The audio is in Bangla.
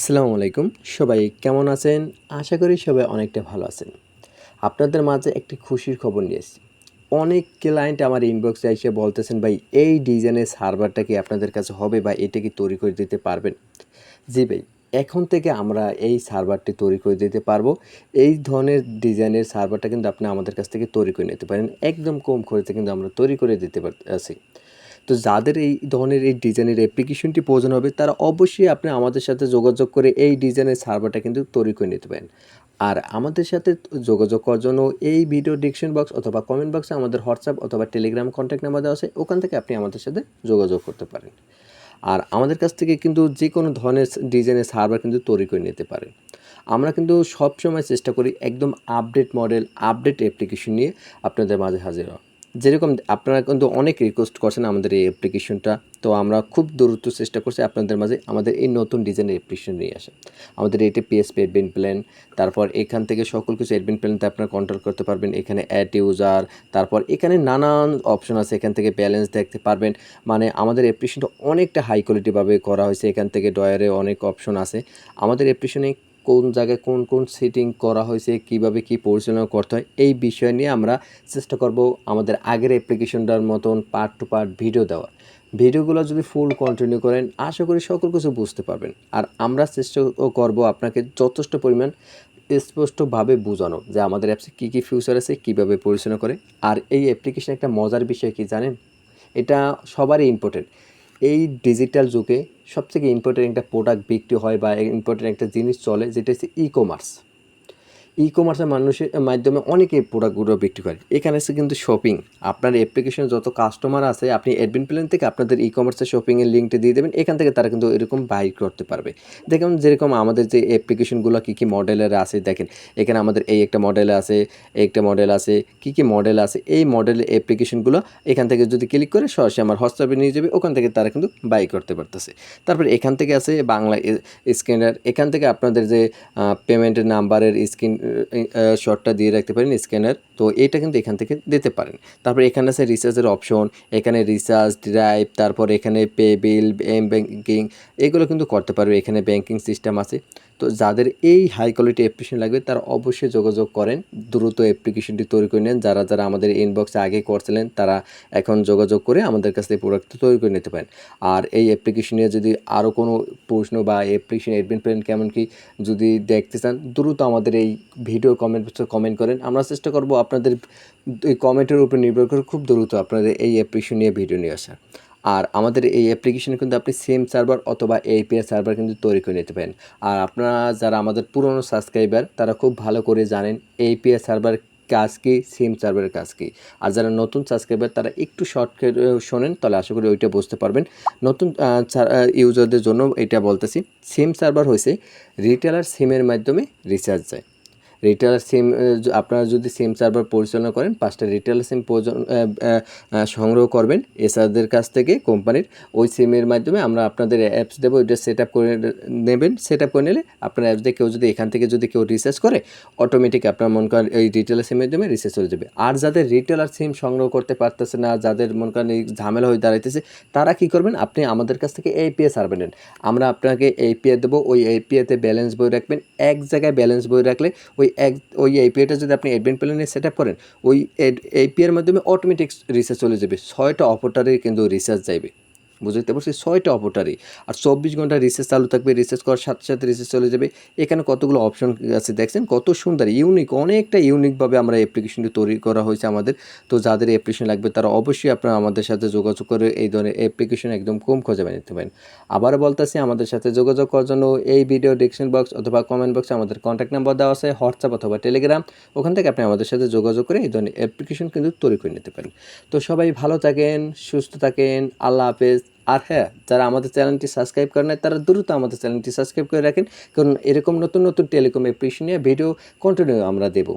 আসসালামু আলাইকুম। সবাই কেমন আছেন? আশা করি সবাই অনেকটা ভালো আছেন। আপনাদের মাঝে একটি খুশির খবর নিয়ে এসেছি। অনেক ক্লায়েন্ট আমার ইনবক্সে এসে বলতেছেন, ভাই, এই ডিজাইনের সার্ভারটা কি আপনাদের কাছে হবে বা এটা কি তৈরি করে দিতে পারবেন? জি ভাই, এখন থেকে আমরা এই সার্ভারটি তৈরি করে দিতে পারব। এই ধরনের ডিজাইনের সার্ভারটা কিন্তু আপনি আমাদের কাছ থেকে তৈরি করে নিতে পারেন। একদম কম খরচে কিন্তু আমরা তৈরি করে দিতে পারছি তো যাদের এই ধরনের এই ডিজাইনের অ্যাপ্লিকেশনটি প্রয়োজন হবে, তারা অবশ্যই আপনি আমাদের সাথে যোগাযোগ করে এই ডিজাইনের সার্ভারটা কিন্তু তৈরি করে নিতে পারেন। আর আমাদের সাথে যোগাযোগ করার জন্য এই ভিডিও ডিকশন বক্স অথবা কমেন্ট বক্সে আমাদের হোয়াটসঅ্যাপ অথবা টেলিগ্রাম কন্ট্যাক্ট নাম্বার দেওয়া আছে, ওখান থেকে আপনি আমাদের সাথে যোগাযোগ করতে পারেন। আর আমাদের কাছ থেকে কিন্তু যে কোনো ধরনের ডিজাইনের সার্ভার কিন্তু তৈরি করে নিতে পারেন। আমরা কিন্তু সবসময় চেষ্টা করি একদম আপডেট মডেল আপডেট অ্যাপ্লিকেশন নিয়ে আপনাদের মাঝে হাজির হওয়া যেরকম আপনারা কিন্তু অনেক রিকোয়েস্ট করছেন আমাদের এই অ্যাপ্লিকেশনটা তো আমরা খুব দ্রুত চেষ্টা করছি আপনাদের মাঝে আমাদের এই নতুন ডিজাইনের অ্যাপ্লিকেশন নিয়ে আসা আমাদের এটা পিএসপি অ্যাডমিন প্ল্যান তারপর এখান থেকে সকল কিছু অ্যাডমিন প্ল্যানতে আপনারা কন্ট্রোল করতে পারবেন। এখানে অ্যাড ইউজার তারপর এখানে নানান অপশন আছে, এখান থেকে ব্যালেন্স দেখতে পারবেন। মানে আমাদের অ্যাপ্লিকেশনটা অনেকটা হাই কোয়ালিটিভাবে করা হয়েছে। এখান থেকে ডয়ারে অনেক অপশন আছে। আমাদের অ্যাপ্লিকেশনে কোন জায়গায় কোন কোন সেটিং করা হয়েছে, কীভাবে কি পরিচালনা করতে হয়, এই বিষয় নিয়ে আমরা চেষ্টা করব আমাদের আগের অ্যাপ্লিকেশনটার মতন পার্ট টু পার্ট ভিডিও দেওয়ার। ভিডিওগুলো যদি ফুল কন্টিনিউ করেন, আশা করি সকল কিছু বুঝতে পারবেন। আর আমরা চেষ্টা করব আপনাকে যথেষ্ট পরিমাণ স্পষ্টভাবে বোঝানো যে আমাদের অ্যাপসে কী কী ফিউচার আছে, কীভাবে পরিচালনা করে। আর এই অ্যাপ্লিকেশন একটা মজার বিষয় কি জানেন? এটা সবারই ইম্পর্টেন্ট এই ডিজিটাল যুগে সবথেকে ইম্পর্টেন্ট একটা প্রোডাক্ট বিক্রি হয় বা ইম্পর্টেন্ট একটা জিনিস চলে, যেটা হচ্ছে ই কমার্স ই কমার্সের মানুষের মাধ্যমে অনেকে প্রোডাক্টগুলো বিক্রি করে। এখানে আছে কিন্তু শপিং আপনার অ্যাপ্লিকেশনে যত কাস্টমার আছে, আপনি অ্যাডমিন প্ল্যান থেকে আপনাদের ই কমার্সের শপিংয়ের লিঙ্কটা দিয়ে দেবেন। এখান থেকে তারা কিন্তু এরকম বাই করতে পারবে। দেখুন, যেরকম আমাদের যে অ্যাপ্লিকেশনগুলো কী কী মডেলের আছে, দেখেন। এখানে আমাদের এই একটা মডেল আছে একটা মডেল আছে, কী কী মডেল আছে, এই মডেলের অ্যাপ্লিকেশনগুলো এখান থেকে যদি ক্লিক করে, সরাসরি আমার হোয়াটসঅ্যাপে নিয়ে যাবে, ওখান থেকে তারা কিন্তু বাই করতে পারতেছে। তারপরে এখান থেকে আছে বাংলা স্ক্যানার এখান থেকে আপনাদের যে পেমেন্টের নাম্বারের স্ক্রিন শর্টটা দিয়ে রাখতে পারেন স্ক্যানার। তো এটা কিন্তু এখান থেকে দিতে পারেন। তারপর এখানে আছে রিচার্জের অপশন, এখানে রিচার্জ, ড্রাইভ, তারপর এখানে পে, বিল, এম ব্যাঙ্কিং এগুলো কিন্তু করতে পারবে। এখানে ব্যাঙ্কিং সিস্টেম আছে। তো যাদের এই হাই কোয়ালিটি অ্যাপ্লিকেশন লাগবে, তারা অবশ্যই যোগাযোগ করেন। দ্রুত অ্যাপ্লিকেশনটি তৈরি করে নেন। যারা যারা আমাদের ইনবক্সে আগে করছিলেন, তারা এখন যোগাযোগ করে আমাদের কাছ থেকে প্রোডাক্ট তৈরি করে নিতে পারেন। আর এই অ্যাপ্লিকেশন যদি আরও কোনো প্রশ্ন বা অ্যাপ্লিকেশন অ্যাডমিন প্ল্যান কেমন কি যদি দেখতে চান, দ্রুত আমাদের এই ভিডিও কমেন্ট বক্সে কমেন্ট করেন। আমরা চেষ্টা করব আপনাদের এই কমেন্টের উপর নির্ভর করে খুব দ্রুত আপনাদের এই অ্যাপ্লিকেশন নিয়ে ভিডিও নিয়ে আসা আর আমাদের এই অ্যাপ্লিকেশনে কিন্তু আপনি সেম সার্ভার অথবা এপিআই সার্ভার কিন্তু তৈরি করে নিতে পারেন। আর আপনারা যারা আমাদের পুরনো সাবস্ক্রাইবার তারা খুব ভালো করে জানেন এপিআই সার্ভার কাজ কি সিম সার্ভারের কাজ কি। আর যারা নতুন সাবস্ক্রাইবার তারা একটু শর্ট শোনেন, তাহলে আশা করি ওইটা বুঝতে পারবেন। নতুন ইউজারদের জন্য এটা বলতেছি সিম সার্ভার হয়েছে রিটেলার সিমের মাধ্যমে রিচার্জ যায়। রিটেলার সিম আপনারা যদি সিম সার্ভার পরিচালনা করেন, পাঁচটা রিটেলার সিম সংগ্রহ করবেন এসারদের কাছ থেকে কোম্পানির ওই সিমের মাধ্যমে আমরা আপনাদের অ্যাপস দেবো, ওইটা সেট আপ করে নেবেন সেট আপ করে নিলে আপনার অ্যাপস দিয়ে কেউ যদি এখান থেকে যদি কেউ রিসার্চ করে অটোমেটিক আপনার মন করেন এই রিটেলার সিমের মাধ্যমে রিসার্চ হয়ে যাবে। আর যাদের রিটেলার সিম সংগ্রহ করতে পারতেছে না, যাদের মন করেন এই ঝামেলা হয়ে দাঁড়াইতেছে, তারা কী করবেন? আপনি আমাদের কাছ থেকে এপিএ সার্ভার নেন। আমরা আপনাকে এপিএ দেবো, ওই এপিএতে ব্যালেন্স বই রাখবেন, এক জায়গায় ব্যালেন্স বই রাখলে ওই এক, ওই এপিআইটা যদি আপনি অ্যাডমিন প্ল্যানে সেট আপ করেন, ওই এপিআইয়ের মাধ্যমে অটোমেটিক রিসার্চ চলে যাবে। ছয়টা অপারেটারের কিন্তু রিসার্চ যাইবে। বুঝতে পারছি ছয়টা অপারেটারই আর চব্বিশ ঘণ্টা রিসার্চ চালু থাকবে রিসার্চ করার সাথে সাথে রিসার্চ চলে যাবে। এখানে কতগুলো অপশন আছে দেখছেন? কত সুন্দর ইউনিক অনেকটা ইউনিকভাবে আমরা অ্যাপ্লিকেশনটি তৈরি করা হয়েছে আমাদের। তো যাদের অ্যাপ্লিকেশন লাগবে তারা অবশ্যই আপনারা আমাদের সাথে যোগাযোগ করে এই ধরনের অ্যাপ্লিকেশন একদম কম খোঁজে নিতে পারেন। আবার বলতেছি আমাদের সাথে যোগাযোগ করার জন্য এই ভিডিও ডিসক্রিপশন বক্স অথবা কমেন্ট বক্সে আমাদের কন্ট্যাক্ট নাম্বার দেওয়া আছে হোয়াটসঅ্যাপ অথবা টেলিগ্রাম ওখান থেকে আপনি আমাদের সাথে যোগাযোগ করে এই ধরনের অ্যাপ্লিকেশন কিন্তু তৈরি করে নিতে পারেন। তো সবাই ভালো থাকেন, সুস্থ থাকেন, আল্লাহ হাফেজ। আর হ্যাঁ যারা আমাদের চ্যানেলটি সাবস্ক্রাইব করে নেয় তারা দ্রুত আমাদের চ্যানেলটি সাবস্ক্রাইব করে রাখেন, কারণ এরকম নতুন নতুন টেলিকম অ্যাপ্লিকেশন নিয়ে ভিডিও কন্টিনিউ আমরা দেবো।